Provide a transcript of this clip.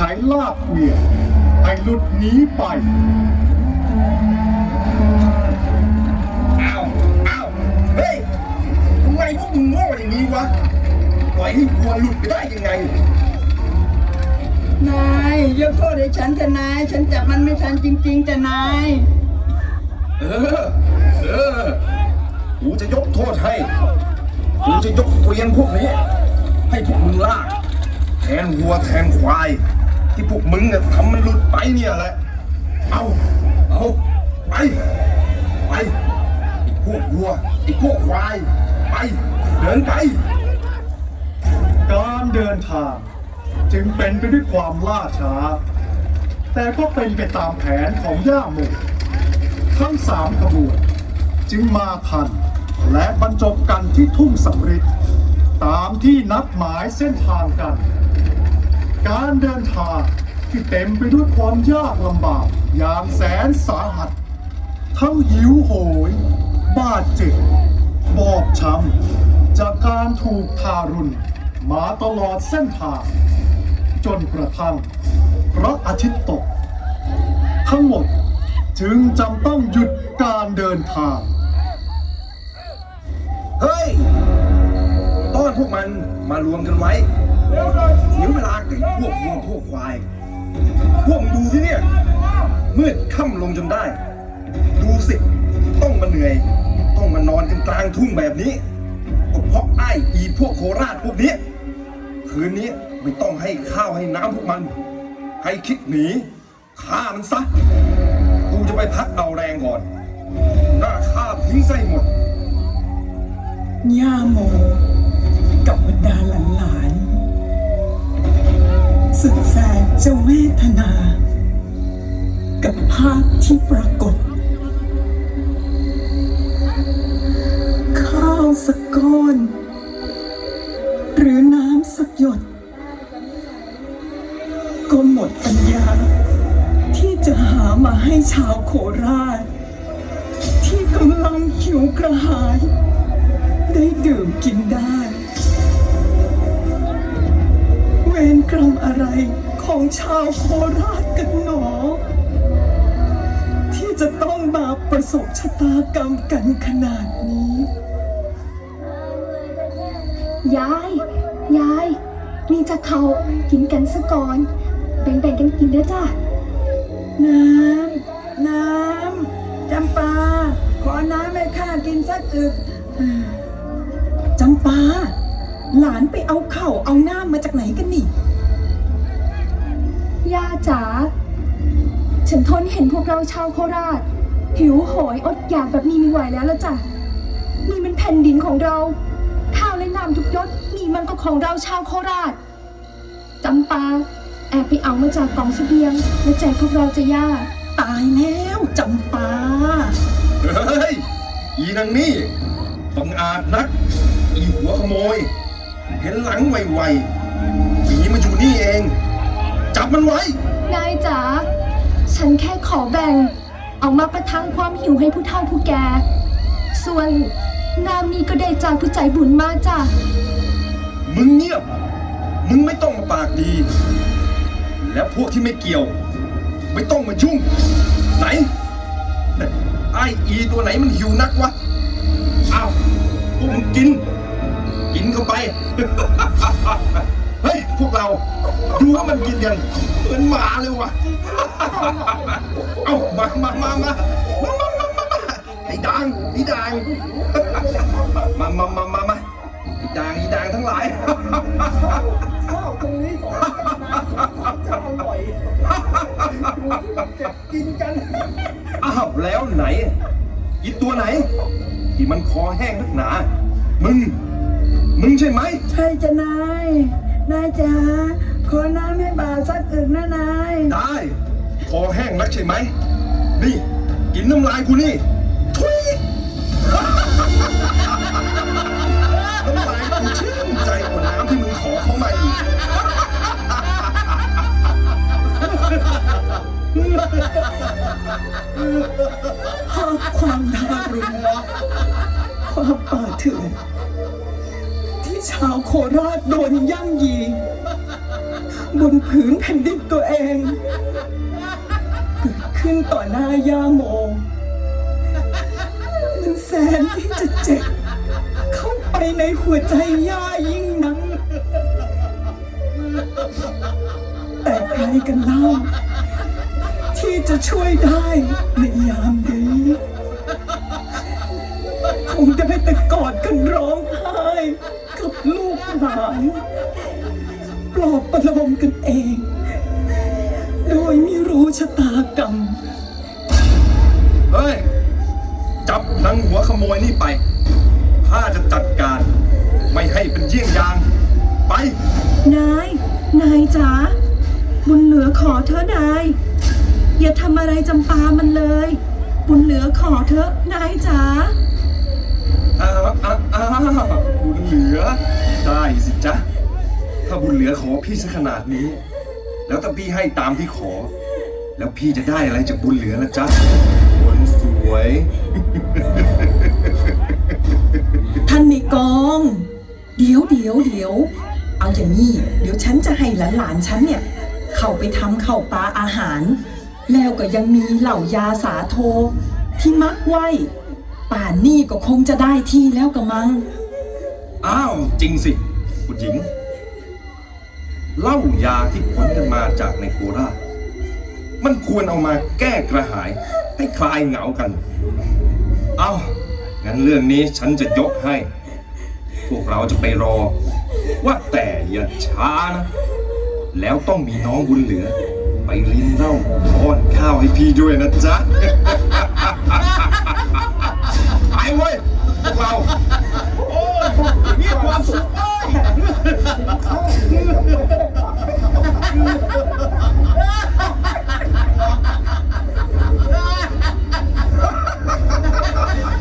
ใช้ลากเกวียนให้หลุดหนีไป อ้าว อ้าว เฮ้ยทำไมพวกมึงโง่อย่างนี้วะ ปล่อยให้วัวหลุดไปได้ยังไง นายยกโทษให้ฉันเถอะนาย ฉันจับมันไม่ทันจริงๆแต่นาย เออ เออ กูจะยกโทษให้ กูจะยกเกวียนพวกนี้ ให้พวกมึงลากแทนวัวแทนควาย ที่พวกมึงเนี่ยทำมันหลุดไปเนี่ยแหละ เอาเอาไป ไปไอ้พวกวัวไอ้พวกควาย ไป เดินไป การเดินทางจึงเป็นไปด้วยความล่าช้า แต่ก็เป็นไปตามแผนของย่าโมทั้งสามขบวนจึงมาทัน และบรรจบกันที่ทุ่งสำริดตามที่นัดหมายเส้นทางกัน การเดินทางที่เต็มไปด้วยความยากลำบาก อย่างแสนสาหัส ทั้งหิวโหย บาดเจ็บ บอบช้ำ จากการถูกทารุณ มาตลอดเส้นทาง จนกระทั่งพระอาทิตย์ตก ทั้งหมดจึงจำต้องหยุดการเดินทาง เฮ้ย ต้อนพวกมันมารวมกันไว้ เสียเวลากับพวกวัวพวกควาย พวกมึงดูที่เนี่ยมืดค่ำลงจนได้ ดูสิ ต้องมาเหนื่อย ต้องมานอนกันกลางทุ่งแบบนี้ก็เพราะไอ้อีพวกโคราชพวกนี้ คืนนี้ไม่ต้องให้ข้าวให้น้ำพวกมัน ใครคิดหนีฆ่ามันซะ กูจะไปพักเอาแรงก่อน หน้าฆ่าทิ้งไส้หมด ย่าโม กับบรรดาหลานๆ ทนา กับภาพที่ปรากฏ ข้าวสักก้อน หรือน้ำสักหยด ก็หมดปัญญา ที่จะหามาให้ชาวโคราช ที่กำลังหิวกระหาย ได้ดื่มกินได้ เวรกรรมอะไร ของชาวโคราชกันหนอ ที่จะต้องมาประสบชะตากรรมกันขนาดนี้ ยาย ยาย นี่จะเขากินกันซะก่อน แบ่งๆกันกินเด้อจ้าน้ำ น้ำ จำปา ขอน้ำให้ข้ากินสักอึกจำปา หลานไปเอาเข่าวเอาน้ำมาจากไหนกันนี่ ย่าจ๋า ฉันทนเห็นพวกเราชาวโคราช หิวโหยอดอยากแบบนี้ไม่ไหวแล้วละจ้ะ นี่มันแผ่นดินของเรา ข้าวและน้ำทุกยศนี่มันก็ของเราชาวโคราช จำปา แอบไปเอามาจากกองเสบียงแล้วแจกพวกเราจะย่า ตายแล้วจำปา เฮ้ย อีนางนี่บังอาจนัก อีหัวขโมย เห็นหลังไวๆหนีมาอยู่นี่เอง จับมันไว้ นายจ๋า ฉันแค่ขอแบ่ง เอามาประทังความหิวให้ผู้เฒ่าผู้แก่ ส่วนน้ำนี้ก็ได้จากผู้ใจบุญมาจ้ะ มึงเงียบ มึงไม่ต้องมาปากดี แล้วพวกที่ไม่เกี่ยว ไม่ต้องมายุ่ง ไหนไออีตัวไหนมันหิวนักวะ อ้าวพวกมึงกิน กินเข้าไปเฮ้ย พวกเรา ดูว่ามันกินกันเหมือนหมาเลยวะเอามามามามามามามามามาไอ้ดังไอ้ดังมามามามามาไอ้ดังไอ้ดังทั้งหลายอ้าวแล้วไหนอีตัวไหน ที่มันคอแห้งนักหนา มึง มึงใช่ไหม ใช่จะนาย นายจ๋าขอน้ำให้บ่าวสักอึกนะนายได้คอแห้งนักใช่ไหม นี่ กินน้ำลายกูนี่ทุยน้ำลายกูชื่นใจกว่าน้ำที่มึงขอเขามาอีกภาพความทารุณความป่าเถื่อนที่ ชาวโคราชโดนย่ำยี บนผืนแผ่นดินตัวเอง เกิดขึ้นต่อหน้าย่าโม มันแสนที่จะเจ็บเข้าไปในหัวใจย่ายิ่งนักแต่ใครกันเล่า ที่จะช่วยได้ในยามนี้ค หลานปลอบประโลมกันเอง โดยไม่รู้ชะตากรรม เฮ้ย จับนางหัวขโมยนี่ไป ข้าจะจัดการ ไม่ให้เป็นเยี่ยงอย่าง ไป นาย นายจ๋า บุญเหลือขอเธอะนาย อย่าทำอะไรจำปามันเลย บุญเหลือขอเธอะนายจ๋า อ้าวอ้าวอ้าวบุญเหลือ ได้สิจ๊ะ ถ้าบุญเหลือขอพี่สักขนาดนี้ แล้วถ้าพี่ให้ตามที่ขอ แล้วพี่จะได้อะไรจากบุญเหลือนะจ๊ะคนสวย ท่านในกอง เดี๋ยวเดี๋ยวเดี๋ยว เอาอย่างนี้ เดี๋ยวฉันจะให้หลานๆฉันเนี่ย เข้าไปทำข้าวปลาอาหาร แล้วก็ยังมีเหล่ายาสาโทที่มักไว้ ป่านนี่ก็คงจะได้ที่แล้วกระมัง อ้าวจริงสิคุณหญิงเหล้ายาที่ขนกันมาจากในโคราชมันควรเอามาแก้กระหาย ให้คลายเหงากัน เอางั้นเรื่องนี้ฉันจะยกให้ พวกเราจะไปรอ ว่าแต่อย่าช้านะ แล้วต้องมีน้องบุญเหลือ ไปลิ้นเหล้าป้อนข้าวให้พี่ด้วยนะจ๊ะไปเว้ยพวกเรา